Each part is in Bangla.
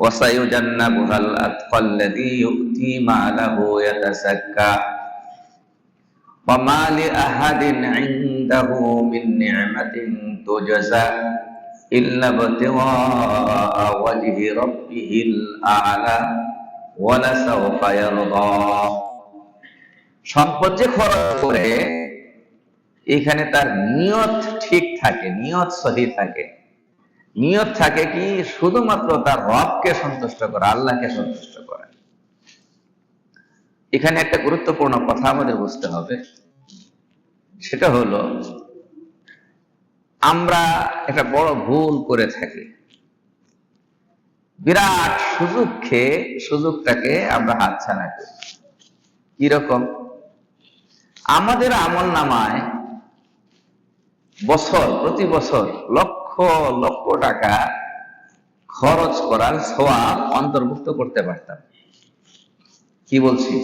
وسيجنبها الأتقى الذي يؤتي ماله يتزكى وما لأحد عنده من نعمة تجزى إلا ابتغاء وجه ربه الأعلى ولسوف يرضى সম্পদ যে খরচ করে এখানে তার নিয়ত ঠিক থাকে নিয়ত সহি থাকে নিয়ত থাকে কি? শুধুমাত্র তার রবকে সন্তুষ্ট করা, আল্লাহকে সন্তুষ্ট করা। এখানে একটা গুরুত্বপূর্ণ কথা আমাদের বুঝতে হবে। সেটা হলো, আমরা একটা বড় ভুল করে থাকি। বিরাট সুযোগ খেয়ে সুযোগটাকে আমরা হাতছাড়া করি। কীরকম আমাদের আমল নামায় বছর, প্রতি বছর লক্ষ লক্ষ টাকা খরচ করার সোয়াব অন্তর্ভুক্ত করতে পারতাম। কি বলছি?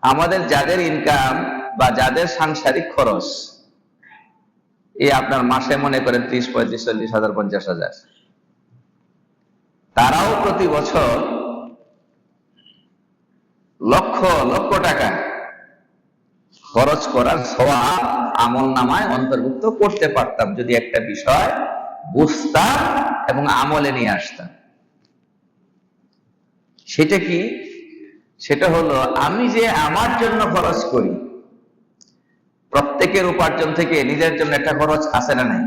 আমাদের যাদের ইনকাম বা যাদের সাংসারিক খরচ এই আপনার মাসে মনে করেন ত্রিশ, পঁয়ত্রিশ, চল্লিশ হাজার, পঞ্চাশ হাজার। তারাও প্রতি বছর লক্ষ লক্ষ টাকা খরচ করার সোয়া আমল নামায় অন্তর্ভুক্ত করতে পারতাম। যদি একটা বিষয় বুঝতাম এবং আমলে নিয়ে আসতাম। সেটা কি? সেটা হলো, আমি যে আমার জন্য খরচ করি, প্রত্যেকের উপার্জন থেকে নিজের জন্য একটা খরচ আছে না নাই?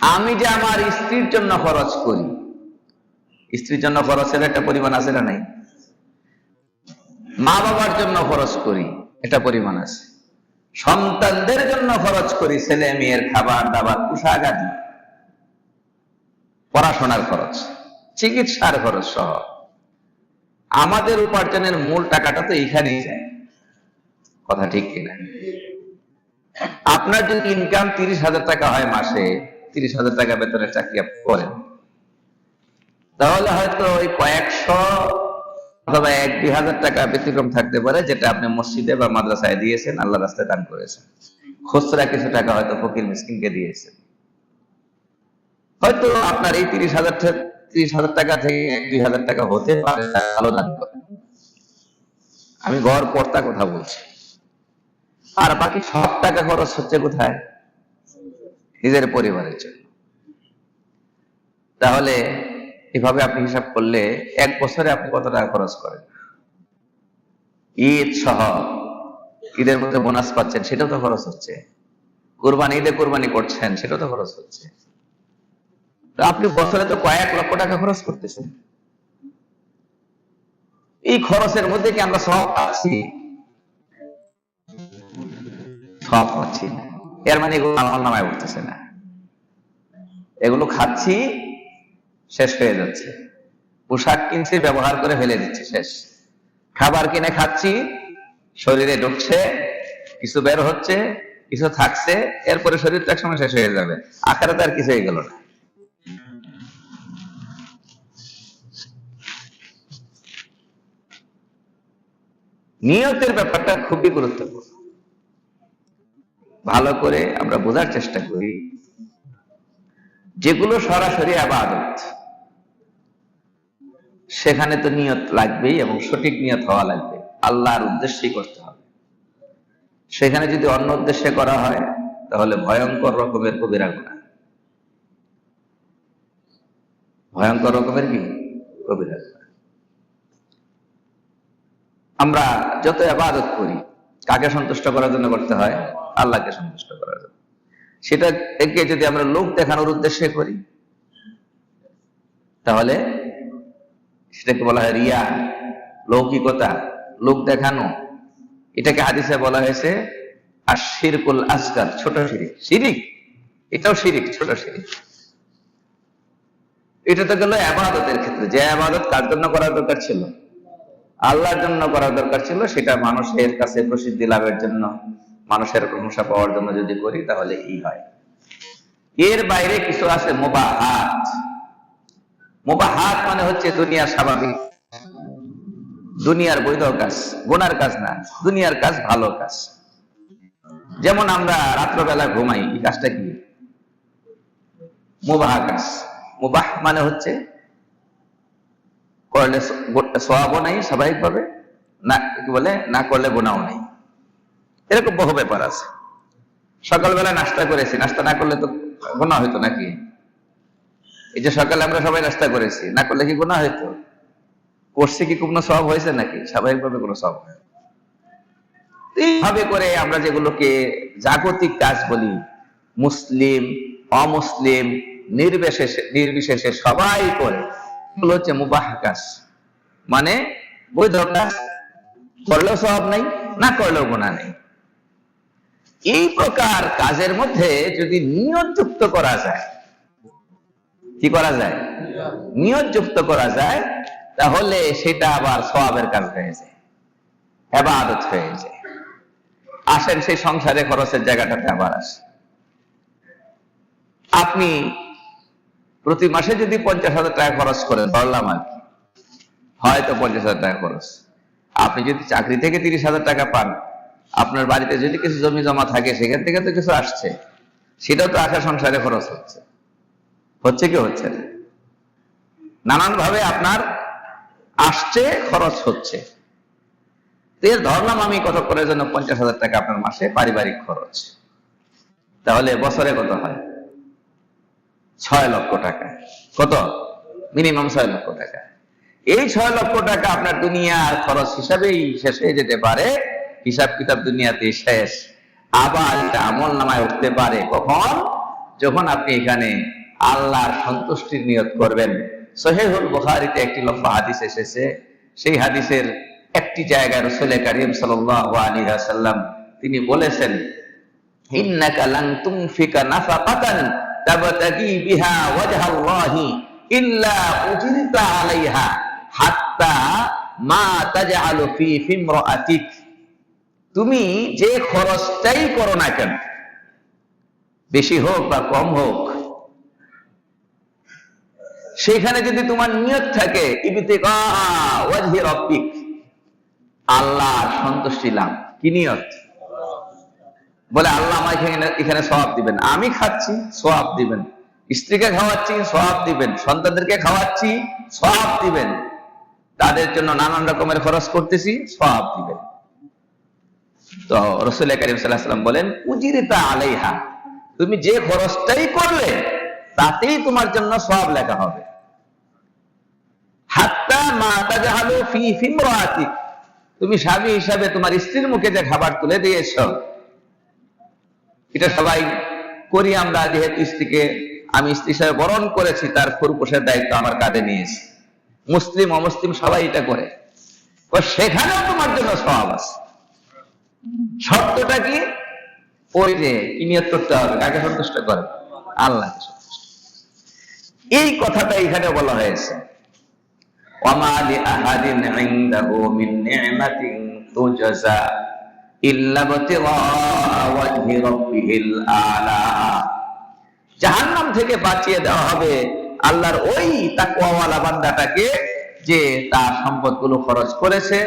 আমি যে আমার স্ত্রীর জন্য খরচ করি, স্ত্রীর জন্য খরচের একটা পরিমাণ আছে না নাই? মা বাবার জন্য খরচ করি, এটা পরিমাণ আছে। সন্তানদের জন্য খরচ করি, ছেলে মেয়ের খাবার দাবার, পোশাক আদি। পড়াশোনার খরচ, চিকিৎসার খরচ সহ। আমাদের উপার্জনের মূল টাকাটা তো এইখানেই যায়। কথা ঠিক কিনা আপনার যদি ইনকাম তিরিশ হাজার টাকা হয় মাসে, তিরিশ হাজার টাকা বেতনের চাকরি আপনি করেন। তাহলে হয়তো ওই কয়েকশো অথবা এক দুই হাজার টাকা ব্যতিক্রম থাকতে পারে, যেটা আপনি মসজিদে বা মাদ্রাসায় দিয়েছেন, আল্লাহ রাস্তায় দান করেছেন। খুচরা কিছু টাকা হয়তো ফকির মিসকিনকে দিয়েছেন। হয়তো আপনার এই তিরিশ হাজার তিরিশ হাজার টাকা থেকে এক দুই হাজার টাকা হতে পারে ভালো দান করে আমি ঘর কর্তা কথা বলছি। আর বাকি সব টাকা খরচ হচ্ছে কোথায়? নিজের পরিবারের জন্য। তাহলে এভাবে আপনি হিসাব করলে এক বছরে আপনি কত টাকা খরচ করেন? ঈদ সহ ঈদের মধ্যে বোনাস পাচ্ছেন, সেটাও তো খরচ হচ্ছে। কোরবানি, ঈদে কোরবানি করছেন, সেটাও তো খরচ হচ্ছে। আপনি বছরে তো কয়েক লক্ষ টাকা খরচ করতেছেন। এই খরচের মধ্যে কি আমরা সব পাচ্ছি সব পাচ্ছি এর মানে এগুলো আমার নামায় উঠতেছে না। এগুলো খাচ্ছি শেষ হয়ে যাচ্ছে। পোশাক কিনছি, ব্যবহার করে ফেলে দিচ্ছি, শেষ। খাবার কিনে খাচ্ছি, শরীরে ঢুকছে, কিছু বের হচ্ছে, কিছু থাকছে, এরপরে শরীরটা একসময় শেষ হয়ে যাবে। আকারে তো আর কিছু হয়ে গেল না। নিয়তের ব্যাপারটা খুবই গুরুত্বপূর্ণ। ভালো করে আমরা বোঝার চেষ্টা করি। যেগুলো সরাসরি আবাদত সেখানে তো নিয়ত লাগবেই এবং সঠিক নিয়ত হওয়া লাগবে। আল্লাহর উদ্দেশ্যেই করতে হবে। সেখানে যদি অন্য উদ্দেশ্যে করা হয়, তাহলে ভয়ঙ্কর রকমের কবিরা গুণা ভয়ঙ্কর রকমের কি? কবিরা গুণা আমরা যত আবাদত করি, কাকে সন্তুষ্ট করার জন্য করতে হয়? আল্লাহকে সন্তুষ্ট করার জন্য। সেটা থেকে যদি আমরা লোক দেখানোর উদ্দেশ্যে করি, তাহলে সেটাকে বলা হয় রিয়া, লৌকিকতা, লোক দেখানো। এটাকে হাদিসে বলা হয়েছে আর শিরকুল আসগার ছোট শিরিক। শিরিক? এটাও শিরিক, ছোট শিরিক। এটা তো গেল আবাদতের ক্ষেত্রে। যে আবাদত কার জন্য করার দরকার ছিল? আল্লাহর জন্য করার দরকার ছিল, সেটা মানুষের কাছে প্রসিদ্ধি লাভের জন্য, মানুষের প্রশংসা পাওয়ার জন্য যদি করি, তাহলে এই হয়। এর বাইরে কিছু আছে মোবাহাত। মোবাহাত মানে হচ্ছে দুনিয়ার স্বাভাবিক। দুনিয়ার বৈধ কাজ, গোনার কাজ না, দুনিয়ার কাজ ভালো কাজ। যেমন আমরা রাত্রবেলা ঘুমাই, এই কাজটা কি? মোবাহা কাজ। মুবাহ মানে হচ্ছে করলে সোয়াবও নাই স্বাভাবিকভাবে, না, কি বলে, না করলে গোনাও নাই। এরকম বহু ব্যাপার আছে। সকালবেলা নাস্তা করেছি, নাস্তা না করলে তো গোনা হইতো নাকি? এই যে সকালে আমরা সবাই নাস্তা করেছি, না করলে কি গোনা হইতো? করছে কি কোনো সব হয়েছে নাকি? স্বাভাবিকভাবে কোনো সব এইভাবে করে আমরা যেগুলোকে জাগতিক কাজ বলি, মুসলিম, অমুসলিম, নির্বিশেষে নির্বিশেষে সবাই করে এগুলো হচ্ছে মুবাহ কাজ। মানে বৈধ কাজ, করলেও সব নাই, না করলেও গোনা নেই। এই প্রকার কাজের মধ্যে যদি নিয়ত যুক্ত করা যায় কি করা যায়? নিয়ত যুক্ত করা যায়, তাহলে সেটা আবার সবাবের কাজ হয়ে যায়, হেবাদত হয়ে যায়। আসেন সেই সংসারে খরচের জায়গাটাতে আবার আসে। আপনি প্রতি মাসে যদি পঞ্চাশ হাজার টাকা খরচ করেন ধরলাম আর কি? হয়তো পঞ্চাশ হাজার টাকা খরচ। আপনি যদি চাকরি থেকে তিরিশ হাজার টাকা পান, আপনার বাড়িতে যদি কিছু জমি জমা থাকে, সেখান থেকে তো কিছু আসছে। সেটাও তো আসা সংসারে খরচ হচ্ছে। হচ্ছে কি হচ্ছে? না নানান ভাবে আপনার আসছে, খরচ হচ্ছে। এর ধরলাম আমি কত করে জন্য পঞ্চাশ হাজার টাকা আপনার মাসে পারিবারিক খরচ। তাহলে বছরে কত হয়? ছয় লক্ষ টাকা। কত? মিনিমাম ছয় লক্ষ টাকা। এই ছয় লক্ষ টাকা আপনার দুনিয়ার খরচ হিসাবেই শেষ হয়ে যেতে পারে। হিসাব কিতাব দুনিয়াতে শেষ। আবার এটা আমল নামায় উঠতে পারে কখন? যখন আপনি এখানে আল্লাহর সন্তুষ্টির নিয়ত করবেন। সহেহুল বুখারিতে একটি লম্বা হাদিস এসেছে। সেই হাদিসের একটি জায়গায় রসুল করিম সাল্লাল্লাহু আলাইহি ওয়াসাল্লাম তিনি বলেছেন, ইন্নাকা তুনফিকা নাফাকাতান তাবতাগি বিহা ওয়াজহাল্লাহি ইল্লা উজরিতা আলাইহা হাত্তা মা তাজআলু ফি ফিমরাআতিক তুমি যে খরচটাই করো না কেন, বেশি হোক বা কম হোক সেখানে যদি তোমার নিয়ত থাকে আল্লাহর সন্তুষ্টি লাভ। কি নিয়ত? বলে আল্লাহ আমাকে এখানে এখানে সওয়াব দিবেন। আমি খাচ্ছি, সওয়াব দিবেন। স্ত্রীকে খাওয়াচ্ছি, সওয়াব দিবেন। সন্তানদেরকে খাওয়াচ্ছি, সওয়াব দিবেন। তাদের জন্য নানান রকমের খরচ করতেছি, সওয়াব দিবেন। তো রসুল করিম সাল্লাম বলেন, উজিরিতা আলাইহা। তুমি যে খরচটাই করলে, তাতেই তোমার জন্য সব লেখা হবে হাত্তা মাতা জাহালো ফি ফিমরাতিক তুমি স্বামী হিসাবে তোমার স্ত্রীর মুখে যে খাবার তুলে দিয়েছ, এটা সবাই করি আমরা, যেহেতু স্ত্রীকে আমি স্ত্রী হিসাবে বরণ করেছি, তার ফুরপুষের দায়িত্ব আমার কাঁধে নিয়েছি। মুসলিম, অমুসলিম সবাই এটা করে। সেখানেও তোমার জন্য স্বভাব আছে। শর্তটা কি? ওই যে কি নিয়ত করতে হবে, কাকে সন্তুষ্ট করে? সন্তুষ্ট। এই কথাটা এখানে বলা হয়েছে। وما لأحد عنده من نعمة تجزى إلا ابتغاء وجه ربه الأعلى জাহান্নাম থেকে বাঁচিয়ে দেওয়া হবে আল্লাহর ওই তাকওয়াওয়ালা বান্দাটাকে যে তার সম্পদগুলো খরচ করেছে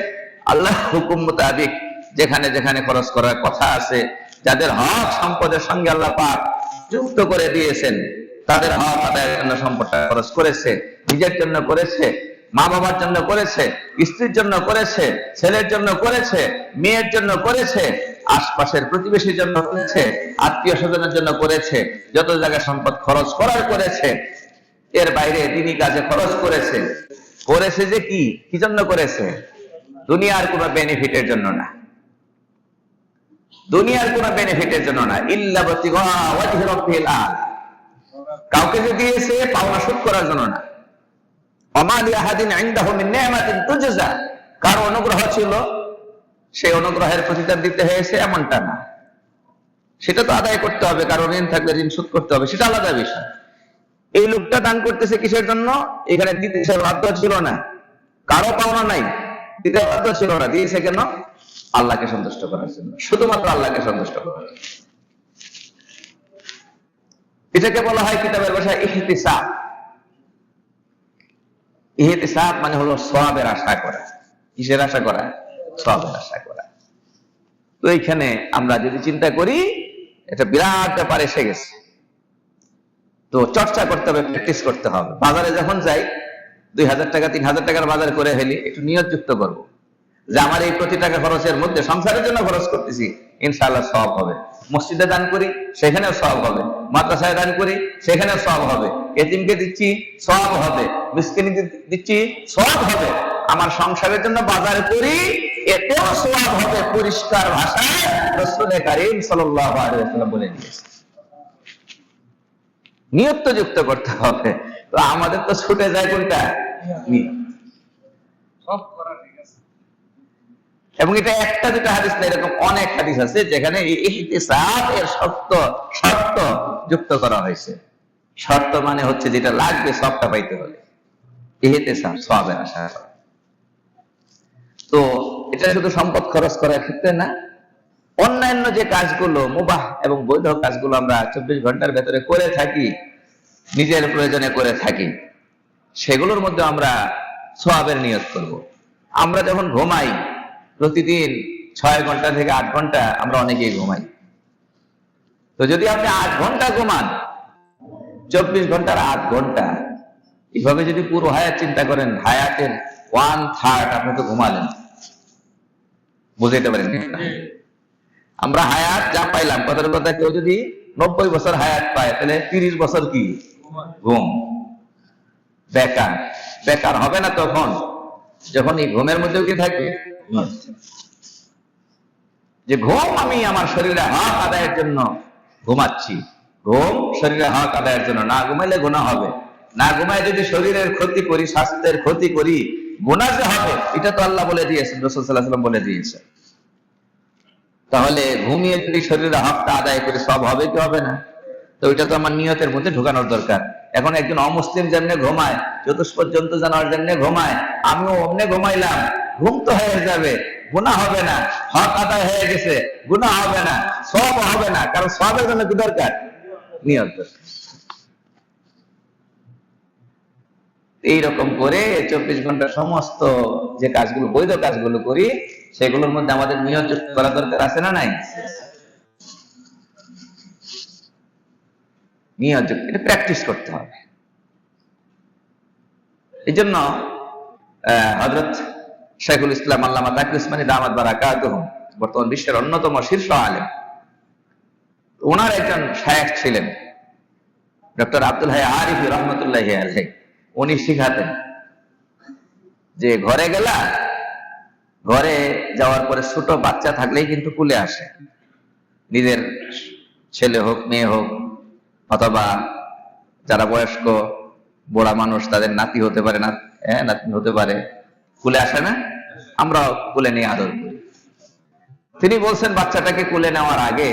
আল্লাহ হুকুম মোতাবেক যেখানে যেখানে খরচ করার কথা আছে যাদের হক সম্পদের সঙ্গে আল্লাহ পাক যুক্ত করে দিয়েছেন তাদের হক আদায়ের জন্য সম্পদটা খরচ করেছে নিজের জন্য করেছে মা বাবার জন্য করেছে, স্ত্রীর জন্য করেছে, ছেলের জন্য করেছে, মেয়ের জন্য করেছে, আশপাশের প্রতিবেশীর জন্য করেছে, আত্মীয় স্বজনের জন্য করেছে, যত জায়গায় সম্পদ খরচ করার করেছে, এর বাইরে তিনি কাজে খরচ করেছে। করেছে যে কি? কি জন্য করেছে? দুনিয়ার কোনো বেনিফিটের জন্য না। দুনিয়ার কোনো বেনিফিটের জন্য না। ইল্লা কাউকে যে দিয়েছে, পাওনা শোধ করার জন্য না। কার অনুগ্রহ ছিল সেই অনুগ্রহের প্রতিদান দিতে হয়েছে এমনটা না। সেটা তো আদায় করতে হবে কারণ ঋণ থাকলে ঋণ শোধ করতে হবে, সেটা আলাদা বিষয়। এই লোকটা দান করতেছে কিসের জন্য? এখানে দিতে বাধ্য ছিল না। কারও পাওনা নাই, দিতে বাধ্য ছিল না, দিয়েছে কেন? আল্লাহকে সন্তুষ্ট করার জন্য, শুধুমাত্র আল্লাহকে সন্তুষ্ট করার জন্য। এটাকে বলা হয় কিতাবের ভাষায় ইহতিসাব। ইহতিসাব মানে হলো সবের আশা করা। কিসের আশা করা? সবের আশা করা। তো এইখানে আমরা যদি চিন্তা করি, এটা বিরাট ব্যাপার এসে গেছে। তো চর্চা করতে হবে প্র্যাকটিস করতে হবে। বাজারে যখন যাই, দুই হাজার টাকা, তিন হাজার টাকার বাজার করে ফেলি, একটু নিয়ত যুক্ত করব। যে আমার এই প্রতি টাকা খরচের মধ্যে সংসারের জন্য খরচ করতেছি, ইনশাআল্লাহ সব হবে। মসজিদে দান করি, সেখানেও সব হবে। মাদ্রাসায় দান করি, সেখানেও সব হবে। এতিমকে দিচ্ছি সব হবে। মিসকিনি দিচ্ছি সব হবে। আমার সংসারের জন্য বাজার করি, এতেও সব হবে। পরিষ্কার ভাষায় রসুল কারিম ওয়াসাল্লাম বলে দিয়েছে যুক্ত করতে হবে। তো আমাদের তো ছুটে যায় কোনটা? সব করা ঠিক আছে এবং এটা একটা দুটা হাদিস না, এরকম অনেক হাদিস আছে যেখানে শর্ত শর্ত যুক্ত করা হয়েছে। শর্ত মানে হচ্ছে যেটা লাগবে সবটা পাইতে হলে ইহতিসাব সবের আশা তো এটা শুধু সম্পদ খরচ করার ক্ষেত্রে না, অন্যান্য যে কাজগুলো, মুবাহ এবং বৈধ কাজগুলো আমরা চব্বিশ ঘণ্টার ভেতরে করে থাকি, নিজের প্রয়োজনে করে থাকি, সেগুলোর মধ্যে আমরা সোয়াবের নিয়োগ করব। আমরা যখন ঘুমাই প্রতিদিন ছয় ঘণ্টা থেকে আট ঘণ্টা আমরা অনেকেই ঘুমাই। তো যদি আপনি আট ঘণ্টা ঘুমান, চব্বিশ ঘণ্টার আট ঘণ্টা, এভাবে যদি পুরো হায়াত চিন্তা করেন, হায়াতের ওয়ান থার্ড আপনি তো ঘুমালেন। বুঝাইতে পারেন আমরা হায়াত যা পাইলাম, কথার কথা কেউ যদি নব্বই বছর হায়াত পায়, তাহলে তিরিশ বছর কি? ঘুম। বেকার। বেকার হবে না তখন? যখন এই ঘুমের মধ্যেও কি থাকবে যে ঘুম আমি আমার শরীরে হক আদায়ের জন্য ঘুমাচ্ছি। ঘুম শরীরে হক আদায়ের জন্য। না ঘুমাইলে গুণা হবে। না ঘুমায় যদি শরীরের ক্ষতি করি স্বাস্থ্যের ক্ষতি করি গুণা যে হবে এটা তো আল্লাহ বলে দিয়েছেন রসুল বলে দিয়েছে তাহলে ঘুমিয়ে যদি শরীরে হকটা আদায় করে সব হবে কি হবে না? তো ওইটা তো আমার নিয়তের মধ্যে ঢোকানোর দরকার। এখন একজন অমুসলিম যেমনে ঘুমায় চতুষ্পদ জন্তু জানোয়ার যেমনে ঘুমায়, আমিও অমনে ঘুমাইলাম, ঘুম তো হয়ে যাবে গুণা হবে না, হক আদায় হয়ে গেছে গুণা হবে না সব হবে না, কারণ সবের জন্য কি দরকার নিয়ত। এইরকম করে চব্বিশ ঘণ্টা সমস্ত যে কাজগুলো, বৈধ কাজগুলো করি, সেগুলোর মধ্যে আমাদের যুক্ত করা দরকার আছে না নাই যুক্ত এটা প্র্যাকটিস করতে হবে। এই জন্য হজরত শেখুল ইসলাম আল্লামা তাকির উসমানী দামাত বারাকাত বর্তমান বিশ্বের অন্যতম শীর্ষ আলেম ওনার একজন শায়েখ ছিলেন, ডক্টর আব্দুল হাই আরিফি রহমতুল্লাহ উনি শিখাতেন যে ঘরে গেলা, ঘরে যাওয়ার পরে ছোট বাচ্চা থাকলেই কিন্তু কুলে আসে। নিজের ছেলে হোক, মেয়ে হোক অথবা যারা বয়স্ক, বুড়া মানুষ, তাদের নাতি হতে পারে না হ্যাঁ নাতি হতে পারে, কুলে আসে না? আমরা কুলে নিয়ে আদর করি। তিনি বলছেন, বাচ্চাটাকে কুলে নেওয়ার আগে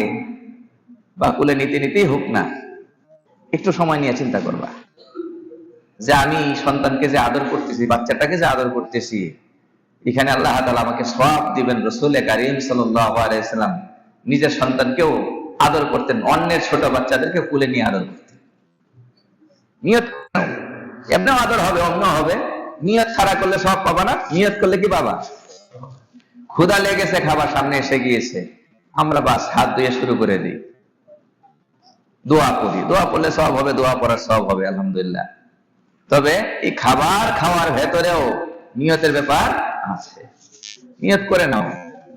বা কুলে নিতে নিতেই হোক না, একটু সময় নিয়ে চিন্তা করবা। যে আমি সন্তানকে যে আদর করতেছি, বাচ্চাটাকে যে আদর করতেছি, এখানে আল্লাহ আমাকে সব দিবেন। রসুল করিম সাল্লাম নিজের সন্তানকেও আদর করতেন, অন্যের ছোট বাচ্চাদেরকে কুলে নিয়ে আদর করতেন। নিয়ত এমনিও আদর হবে, অন্য হবে। নিয়ত ছাড়া করলে সব পাবা না, নিয়ত করলে কি পাবা? ক্ষুদা লেগেছে, খাবার সামনে এসে গিয়েছে। আমরা বাস, হাত ধুয়ে শুরু করে দিই। দোয়া করি। দোয়া করলে সব হবে, দোয়া পড়ার সব হবে, আলহামদুলিল্লাহ। তবে এই খাবার খাওয়ার ভেতরেও নিয়তের ব্যাপার আছে। নিয়ত করে নাও।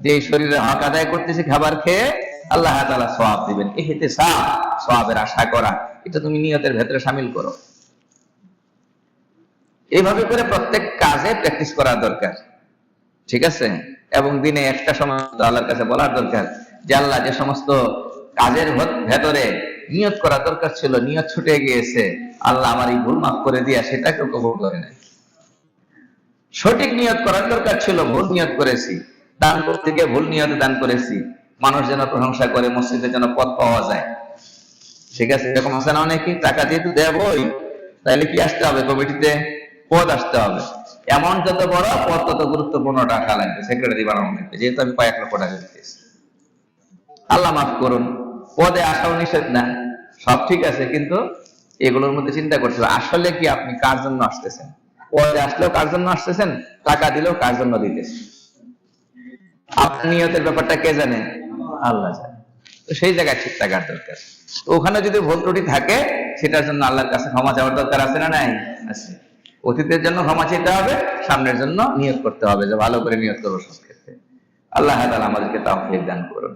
যে শরীরে হক আদায় করতেছি, খাবার খেয়ে আল্লাহ তাআলা সওয়াব দিবেন। এতে সওয়াবের আশা করা, এটা তুমি নিয়তের ভেতরে শামিল করো। এইভাবে করে প্রত্যেক কাজে প্র্যাকটিস করা দরকার। ঠিক আছে? এবং দিনে একটা সময় আল্লাহর কাছে বলার দরকার যে, আল্লাহ যে সমস্ত কাজের ভেতরে নিয়ত করা দরকার ছিল, নিয়ত ছুটে গিয়েছে, আল্লাহ আমার এই ভুল মাফ করে দিয়া সেটাকে কবুল করে নাই সঠিক নিয়ত করার দরকার ছিল, ভুল নিয়ত করেছি। দান করতে গিয়ে ভুল নিয়তে দান করেছি। মানুষ যেন প্রশংসা করে, মসজিদে যেন পদ পাওয়া যায়। ঠিক আছে? এরকম আছে না অনেকে? টাকা যেহেতু দেবই তাহলে কি আসতে হবে? কমিটিতে পদ আসতে হবে। এমন যত বড় পদ, তত গুরুত্বপূর্ণ টাকা লাগবে সেক্রেটারি বানানো লাগবে। যেহেতু আমি কয়েক লক্ষ টাকা দিতেছি আল্লাহ মাফ করুন, পদে আসাও নিষেধ না। সব ঠিক আছে, কিন্তু এগুলোর মধ্যে চিন্তা হবে, আসলে কি আপনি কার জন্য আসতেছেন? পদে আসলেও কার জন্য আসতেছেন? টাকা দিলেও কার জন্য দিতেছেন? আপনার নিয়তের ব্যাপারটা কে জানে? আল্লাহ জানে। তো সেই জায়গায় ঠিক থাকার দরকার। ওখানে যদি ভুল ত্রুটি থাকে, সেটার জন্য আল্লাহর কাছে ক্ষমা চাওয়ার দরকার আছে না নাই? আছে। অতীতের জন্য ক্ষমা চাইতে হবে, সামনের জন্য নিয়োগ করতে হবে। যে ভালো করে নিয়োগ করব সব ক্ষেত্রে। আল্লাহ আমাদেরকে তাও দান করুন।